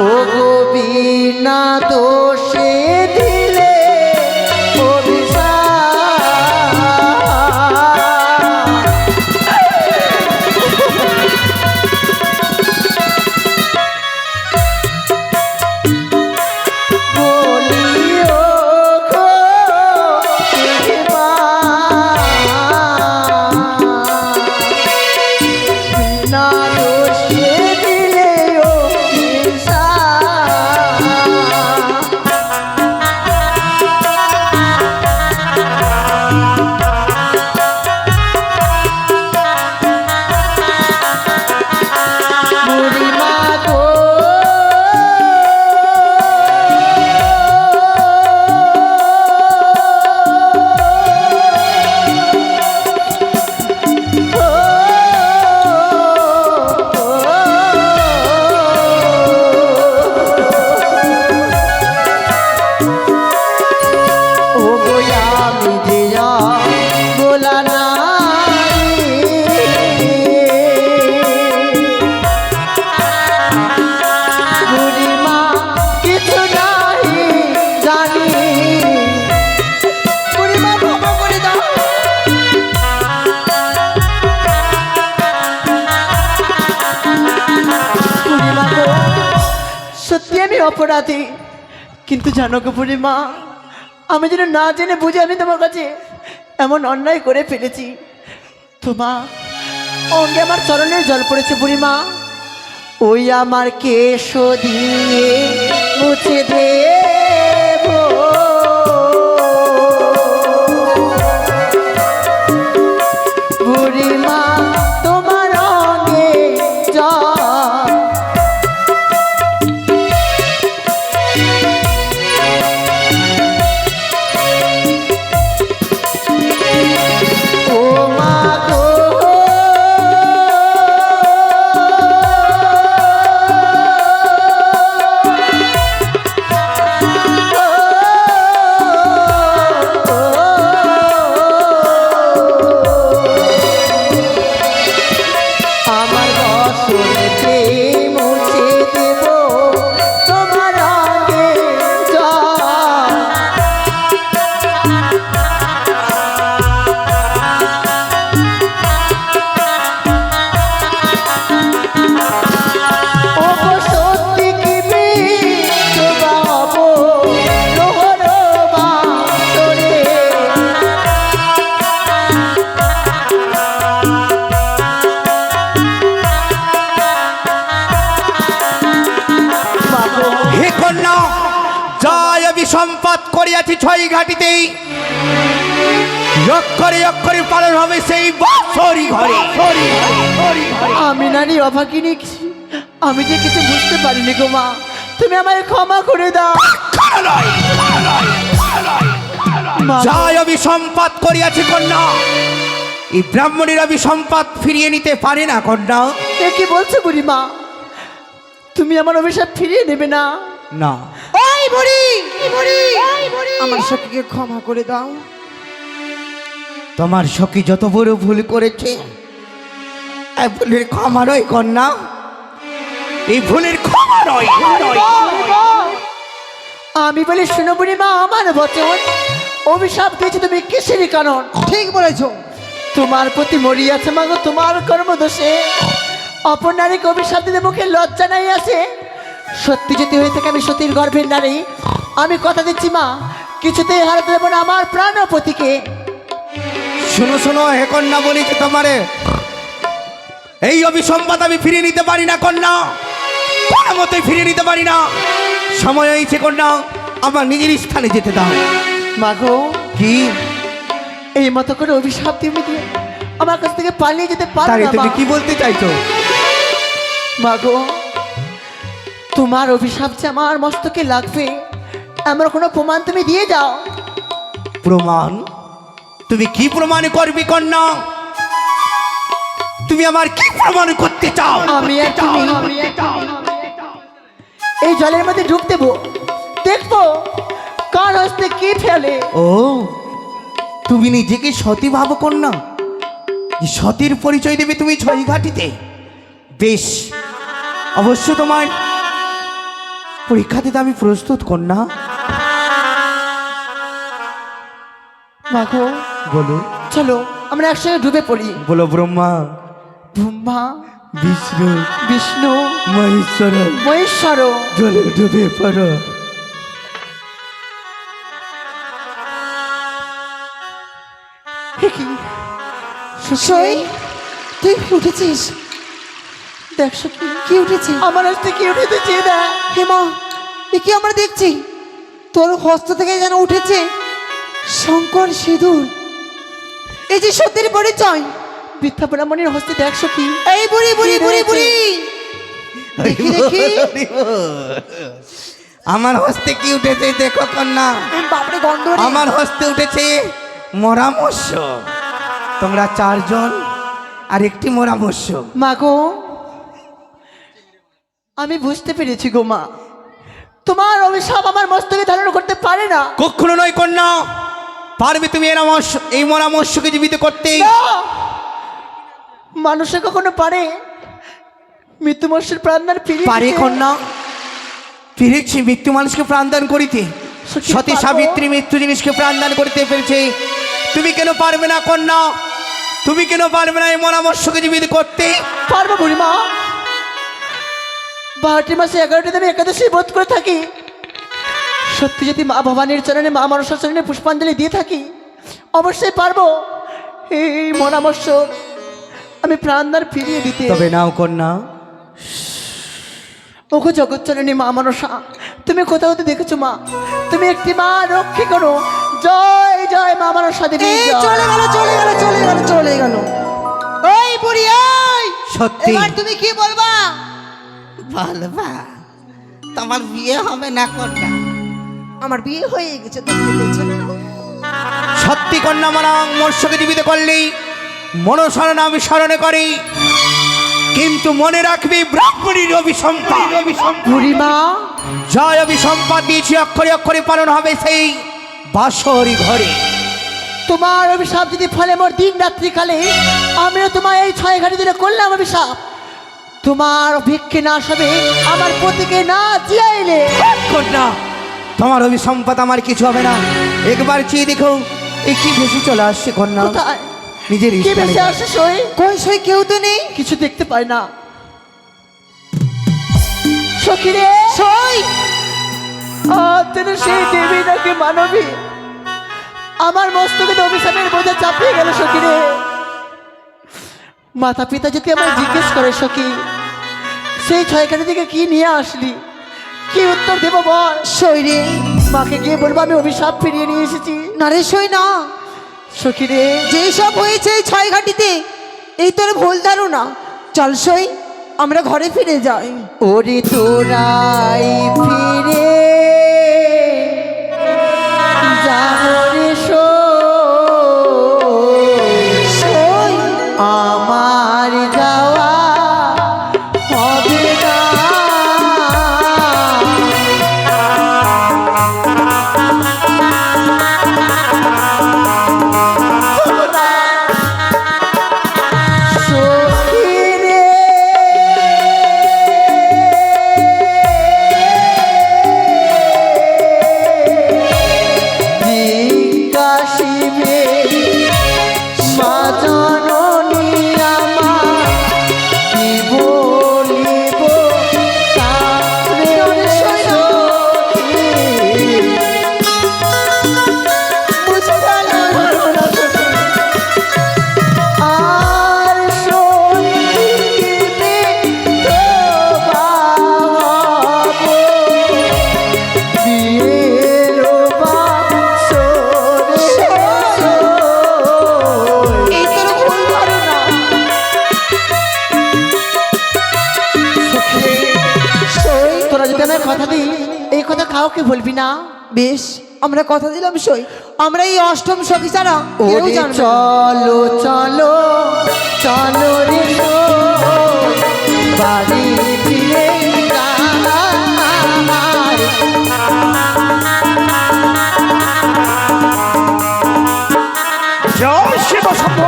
ও গোবিনা দোষে অপরাধী, কিন্তু জানো কপুরি মা আমি যেন না জেনে বুঝে আমি তোমার কাছে এমন অন্যায় করে ফেলেছি। তোমা, অঙ্গে আমার চরণের জল পড়েছে বুড়িমা, ওই আমার কেশ দিয়ে মুছে দেব করিয়াছি ছয় ঘাটিতেই। অক্ষরে অক্ষরে পালন হবে সেই বছরই ঘরে। আমি নারী অভাগিনী আমি যে কিছু বুঝতে পারিনি গো মা তুমি আমায় ক্ষমা করে দাও। যাই আমি সম্পাদ করিয়াছি কন্যা এই ব্রাহ্মণের আমি সম্পাদ ফিরিয়ে নিতে পারে না কন্যা। কি বলছো বুড়ি মা তুমি আমার অভিশাপ ফিরিয়ে নেবে না? না। আমার সখীকে ক্ষমা করে দাও। তোমার সখী যত বড় ভুল করেছে এই ভুলের ক্ষমা নয় কন্যা। এই ভুলের ক্ষমা নয় আমি বলি শুনো বুড়ি মা আমার বচন। অভিশাপ দিয়েছি তুমি কিসেরই কারণ? ঠিক বলেছ। তোমার প্রতি মরিয়াছে মাগো তোমার কর্মদোষে। অপর নারীকে অভিশাপ দিতে মুখে লজ্জা নাই আছে। সত্যি যদি হয়ে থাকে আমি সতীর গর্ভের নারী আমি কথা দিচ্ছি মা কিছুতেই হারাতে দেবো না আমার প্রাণপতিকে। শোনো শোনো হে কন্যা বলি যে তোমারে এই অভিসম্বাদ আমি ফিরিয়ে নিতে পারি না কন্যা। কোনো মতোই ফিরিয়ে নিতে পারি না। সময় হয়েছে কন্যা আমার নিজের স্থানে যেতে দাও। মাগো কি? এই মতো করে অভিশাপ তুমি দিয়ে আমার কাছ থেকে পালিয়ে যেতে পারো তুমি কি বলতে চাইছো? মাগো তোমার অভিশাপ যে আমার মস্তকে লাগবে এমন কোনো প্রমাণ তুমি দিয়ে যাও প্রমাণ? তুমি কি প্রমাণ করবি কন্যা? তুমি আমার কি প্রমাণ করতে চাও? আমি আর তুমি এই জলের মধ্যে ডুব দেবো। দেখব কার হস্তে কি ফেলে। ও তুমি নিজেকে সতী ভাব কন্যা। সতীর পরিচয় দেবে তুমি ছয় ঘাটিতে বেশ অবশ্য তোমার পরীক্ষা দিতে আমি প্রস্তুত কন্যা। মাগো বলো। চলো আমরা একসঙ্গে ডুবে পড়ি। বলো ব্রহ্মা। ব্রহ্মা বিষ্ণু। বিষ্ণু। মহেশ্বর। মহেশ্বর। জলে ডুবে পড়ো। সই তুই উঠেছিস? দেখ কি? উঠেছে? আমার হস্তে কি উঠেছে চেয়ে দেখ হেমা এ কি আমরা দেখছি? তোর হস্ত থেকে যেন উঠেছে শঙ্কর সিঁদুর। এই যে সত্যের পরিচয় বৃদ্ধা ব্রাহ্মণের হস্তে দেখ সখী এই বুড়ি বুড়ি বুড়ি বুড়ি! দেখি দেখি। আমার হস্তে কি উঠেছে দেখো কন্যা। বাপরে গন্ধ আমার হস্তে উঠেছে মরামস্য তোমরা চারজন আর একটি মরামস্য মাগো আমি বুঝতে পেরেছি গো মা। তোমার অভিশাপ আমার মস্তকে ধারণ করতে পারে না। কখনো নয় কন্যা পারবে তুমি এরামস্য এই মরামস্যকে জীবিত করতে! মানুষে কখনো পারে। মৃত্যু মনুষ্যের প্রাণদান ফিরিয়ে পারে কন্যা। ফিরেছি মৃত্যু মানুষকে প্রাণদান করিতে। সতী সাবিত্রী মৃত্যু জিনিসকে প্রাণদান করিতে পেরেছে তুমি কেন পারবে না কন্যা? তুমি কেন পারবে না এই মরামস্যকে জীবিত করতে? পারব বুড়িমা বারোটি মাসে এগারোটি আমি একাদশী বোধ করে থাকি। সত্যি যদি মা ভবানীর চরণে মা মনসার চরণে পুষ্পাঞ্জলি দিয়ে থাকি অবশ্যই পারব। এই মনামস্য আমি প্রাণদার ফিরিয়ে দিতে। তবে নাও কন্যা। ওগো জগৎচরণী মা মনসা তুমি কোথাও তো দেখেছ মা? তুমি একটি মা রক্ষী করো। জয় জয় মা মনসা দেবী চলে গেল চলে গেল চলে গেল চলে গেল। ওই বুড়ি সত্যি। এবার তুমি কি বলবা? বলবা তোমার বিয়ে হবে না কন্যা? আমার বিয়ে হয়ে গেছে দেখতে পেয়েছ না। সত্যি কন্যা মরামস্যকে জীবিত করলেই মনস্মরণ আমি স্মরণে করি কিন্তু মনে রাখবি ব্রাহ্মণীর অভিসম্পাদ বুড়িমা জয় অভিসম্পাদ দিয়েছি অক্ষরে অক্ষরে পালন হবে সেই বাসরি ঘরে। তোমার অভিশাপ যদি ফলে মোর দিন রাত্রি কালে আমিও তোমার এই ছয় ঘাটি দিলে করলাম অভিশাপ। তোমার ভিক্ষে না সবে আমার পতিকে না জিয়াইলে? কন্যা তোমার অভিসম্পাদ আমার কিছু হবে না। একবার চেয়ে দেখো এই কি ভেসে চলে আসছে কন্যা? কোথায়? নিজের কি আসে সই? কই সই কেউ তো নেই। কিছু দেখতে পায় না। সখী রে সই সেই দেবী নাকি মানবী? আমার মস্তকে তো অভিশাপের বোঝা চাপিয়ে গেল সখী রে মাতা পিতা যদি আমায় জিজ্ঞেস করে সখী সেই ছয়খানি থেকে কি নিয়ে আসলি? কি উত্তর দেব বল? সই রে মাকে গিয়ে বলব আমি অভিশাপ ফিরিয়ে নিয়ে এসেছি। না রে সই না। সখী রে। যেই সব হয়েছে এই ছয় ঘাটিতে এই তোর ভুল ধারণা। চল সই আমরা ঘরে ফিরে যাই। ওরে তোরাই ফিরে কাউকে বলবি না। বেশ আমরা কথা দিলাম সই। আমরা এই অষ্টম সখী ছাড়া। চলো চলো চলো রে বাড়ি ফিরে জয় শিব শম্ভ।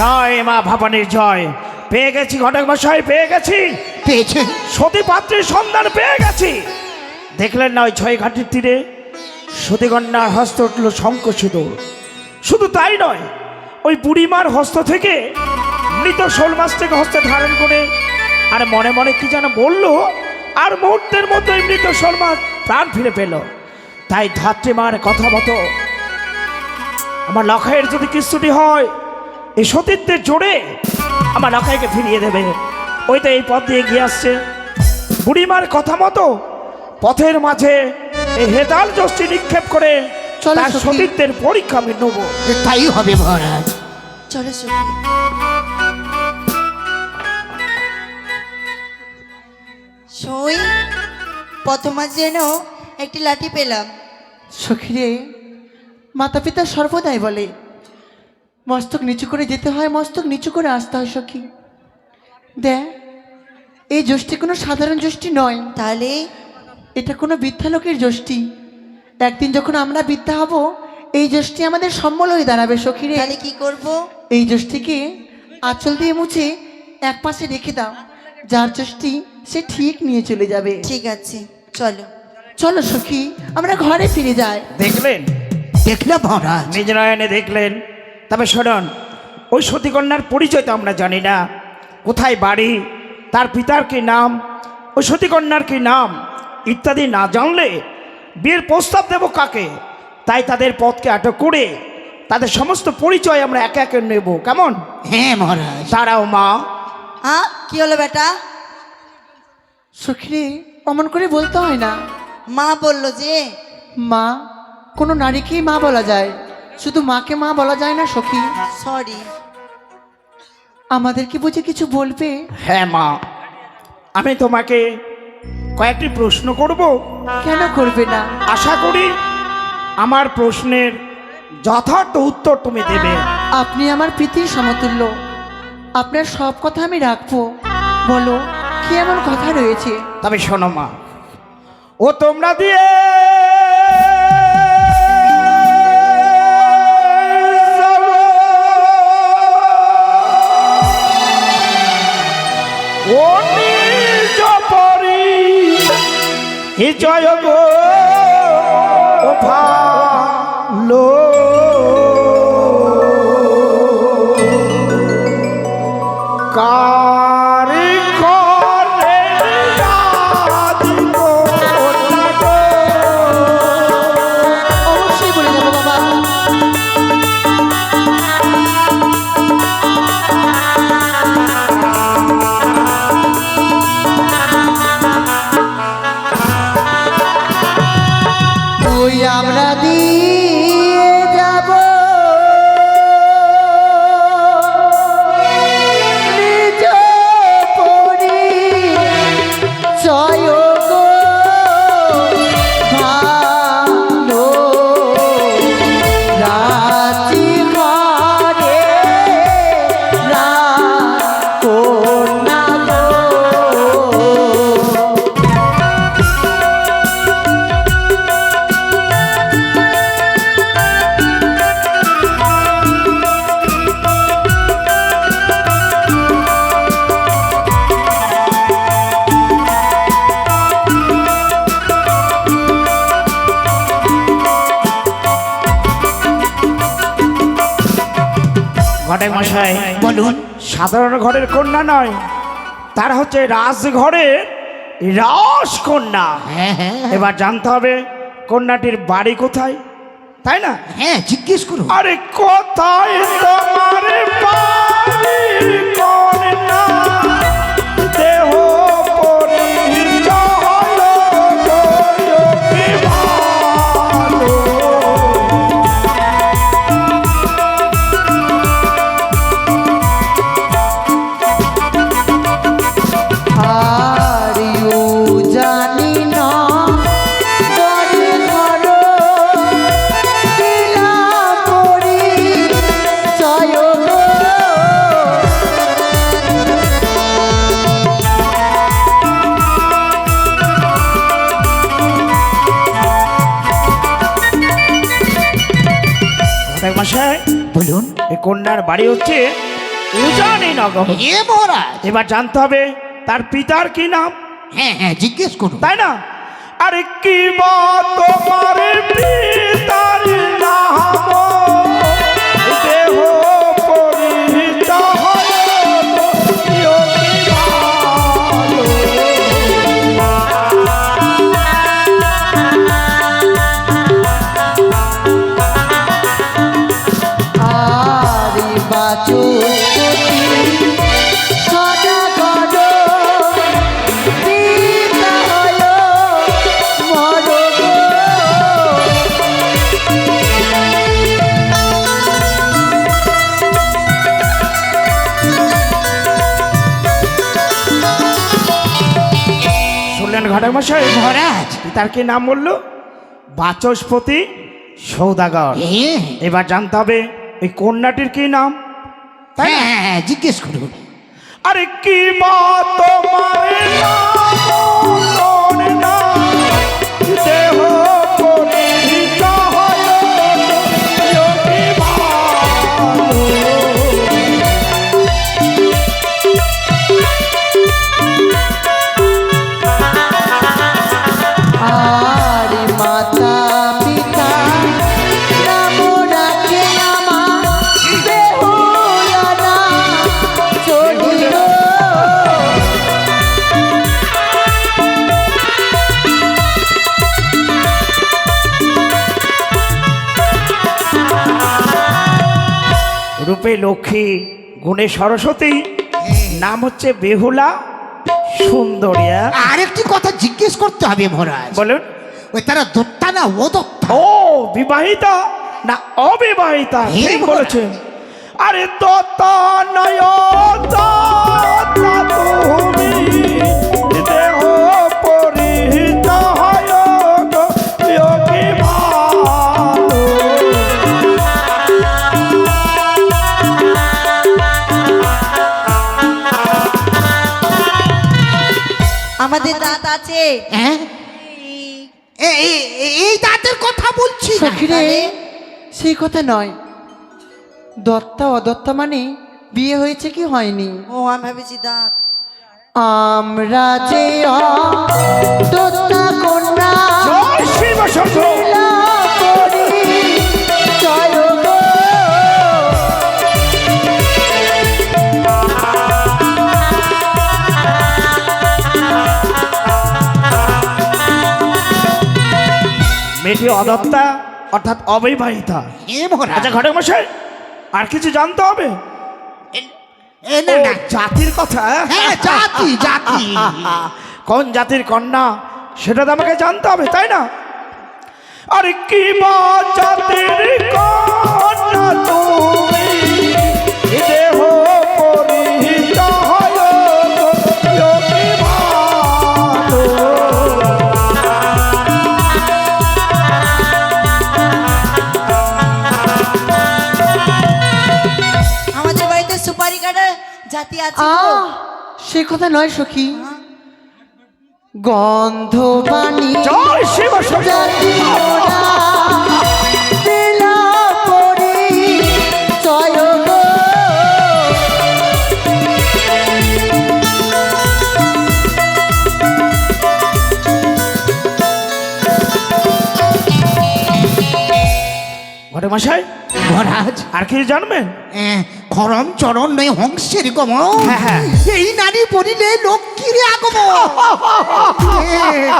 জয় মা ভবানীর জয়। পেয়ে গেছি ঘটক মশাই পেয়ে গেছি। পেয়েছে। সতী পাত্রীর সন্ধান পেয়ে গেছি। দেখলেন না ওই ছয় ঘাটের তীরে? সতীকন্যার হস্ত উঠল শঙ্খ সিঁদুর শুধু তাই নয়, ওই বুড়িমার হস্ত থেকে মৃত শোল মাছটাকে হস্তে ধারণ করে, আর মনে মনে কি যেন বলল, আর মুহূর্তের মধ্যেই মৃত শোল মাছ প্রাণ ফিরে পেল। তাই ধাত্রীমার কথা মতো আমার লখাইয়ের যদি কিস্তুটি হয় এই সতীত্বের জোরে আমার লখাইকে ফিরিয়ে দেবে। ওই তো এই পথ দিয়ে গিয়ে আসছে। বুড়িমার কথা মতো পথের মাঝে এই হেতাল যষ্টি নিক্ষেপ করে চলো তার সখী। সতীত্বের পরীক্ষা আমি নেব। তাই হবে মহারাজ। চলো সখী। সই প্রথমা যেন একটি লাঠি পেলাম। সখীরে মাতা পিতা সর্বদাই বলে মস্তক নিচু করে যেতে হয় মস্তক নিচু করে আসতে হয় সখী। দেখ এই যষ্টি কোনো সাধারণ যষ্টি নয়। তাহলে এটা কোনো বিদ্যালোকের যষ্টি। একদিন যখন আমরা বিদ্যা হব এই যষ্টি আমাদের সম্বল হয়ে দাঁড়াবে সখীরে। তাহলে কি করব? এই যষ্টিকে আঁচল দিয়ে মুছে এক পাশে রেখে দাও। যার যষ্টি সে ঠিক নিয়ে চলে যাবে। ঠিক আছে চলো। চলো সখী আমরা ঘরে ফিরে যাই। দেখলেন? দেখলে মহারাজ। নিজ নয়নে দেখলেন। তবে শুনুন ওই সতীকন্যার পরিচয় তো আমরা জানি না। কোথায় বাড়ি তার পিতার কি নাম ওই সতীকন্যার কি নাম? ইত্যাদি না জানলে বিয়ের প্রস্তাব দেব কাকে? তাই তাদের পথকে আটক করে তাদের সমস্ত পরিচয় আমরা একে একে নেব। কেমন? হ্যাঁ মহারাজ। তারাও মা। হ্যাঁ কি হলো বেটা? সখীরে অমন করে বলতে হয় না। মা বলল যে মা কোনো নারীকেই মা বলা যায়। শুধু মাকে মা বলা যায় না সখী। সরি। আমাদের কি বুঝে কিছু বলবে? হ্যাঁ মা। আমি তোমাকে কয়েকটি প্রশ্ন করব? কেন করবে না? আশা করি আমার প্রশ্নের যথার্থ উত্তর তুমি দেবে। আপনি আমার প্রীতির সমতুল্য। আপনার সব কথা আমি রাখব। বলো কি এমন কথা রয়েছে? তবে শোনো মা ও তোমরা দিয়ে জয় গো ভালো মশাই বলুন সাধারণ ঘরের কন্যা নয় তার হচ্ছে রাজঘরের রস হ্যাঁ হ্যাঁ। এবার জানতে হবে কন্যাটির বাড়ি কোথায়? তাই না? হ্যাঁ জিজ্ঞেস করুন। আরে কোথায় তোমার বাড়ি? মশাই বলুন এই কন্যার বাড়ি হচ্ছে উজানি নগর। এ মহারাজ। এবার জানতে হবে তার পিতার কি নাম? হ্যাঁ হ্যাঁ জিজ্ঞেস করুন। তাই না? আরে কি বা তোমার পিতার নাম? মশাই মহারাজ। তার কি নাম বলল? বাচস্পতি সৌদাগর। এবার জানতে হবে এই কন্যাটির কি নাম? তাই হ্যাঁ হ্যাঁ, জিজ্ঞেস করুন। আরে কি মা তোমার নাম কোন নাম? দেহ গুণে সরস্বতী নাম হচ্ছে বেহুলা সুন্দরিয়া। আরেকটি কথা জিজ্ঞেস করতে হবে মহারাজ। বলুন। ওই তারা দত্তা না ও দত্তা ও বিবাহিতা না অবিবাহিতা? হে ঠিক বলেছেন। আরে দত্তা নয় দত্তা তুমি। আছে। হ্যাঁ? এই দাঁতের কথা বলছি না। সখিরে সেই কথা নয়। দত্তা অদত্তা মানে বিয়ে হয়েছে কি হয়নি? ও আমি ভেবেছি দাঁত। আমরা যে দত্তা কন্যা। মেয়েটি অদত্তা অর্থাৎ অবিবাহিতা। এ মহারাজ। আচ্ছা ঘটক মশাই আর কিছু জানতে হবে? এ না না। জাতির কথা হ্যাঁ জাতি জাতি। কোন জাতির কন্যা সেটা তো আমাকে জানতে হবে তাই না? আরে কি বা জাতির কন্যা তুমি? সে কথা নয় সখী। গন্ধ বাণী জয় শিব। ঘটক মশাই মহারাজ। আর কিছু জানবেন? এ, খরম চরণ নয় হংসের গমন। হ্যাঁ, হ্যাঁ। এই নারী পড়িলে লক্ষ্মীর আগমন। এ,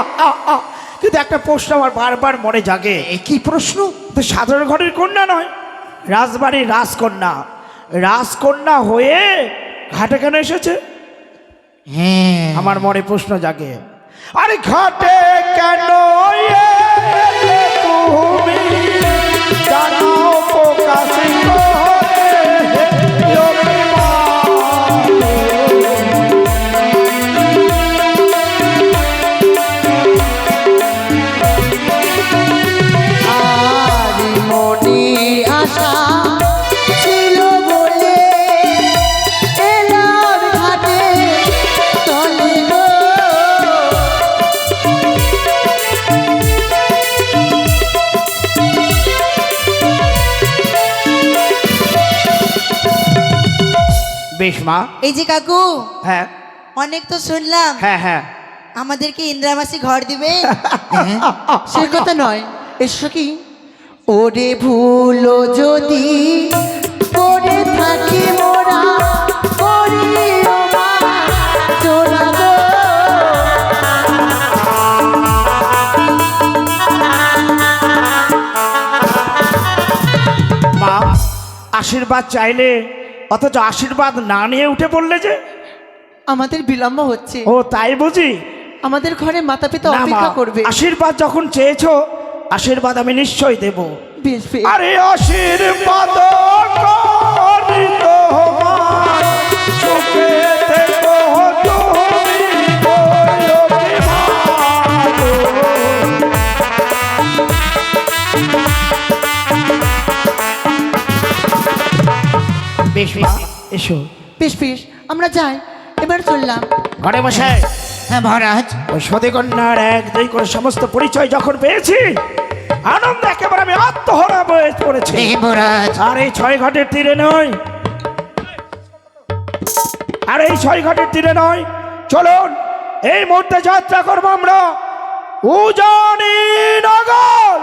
কিন্তু একটা প্রশ্ন আমার বারবার মনে জাগে। এ কি প্রশ্ন? তো সাধারণ ঘরের কন্যা নয় রাজবাড়ির রাজকন্যা। রাজকন্যা হয়ে ঘাটে কেন এসেছে? হ্যাঁ। আমার মনে প্রশ্ন জাগে। আরে ঘাটে কেন তুমি জানাও Yo, মা। এই যে কাকু হ্যাঁ। অনেক তো শুনলাম। হ্যাঁ হ্যাঁ। আমাদেরকে ইন্দ্রাবাসী ঘর দিবে। সে কথা নয়। এসো কি? ওরে ভুল যদি করে থাকি মোরা আশীর্বাদ চাইলে অথচ আশীর্বাদ না নিয়ে উঠে পড়লে যে? আমাদের বিলম্ব হচ্ছে। ও তাই বুঝি? আমাদের ঘরে মাতা পিতা অপেক্ষা করবে। আশীর্বাদ যখন চেয়েছো আশীর্বাদ আমি নিশ্চয় দেব। আরে আশীর্বাদ করি তোমার, সুখে তুমি বেশ মা, এসো। বেশ বেশ আমরা যাই। এবার চললাম। ঘরে বসে। হ্যাঁ মহারাজ। ওই সতীকন্যার এক দুই করে সমস্ত পরিচয় যখন পেয়েছি আনন্দ একেবারে আমি আত্মহরা বয়ে পড়েছি। মহারাজ। আর এই ছয় ঘাটের তীরে নয়। আর এই ছয় ঘাটের তীরে নয়। চলুন এই মুহূর্তে যাত্রা করব আমরা। উজানি নগর!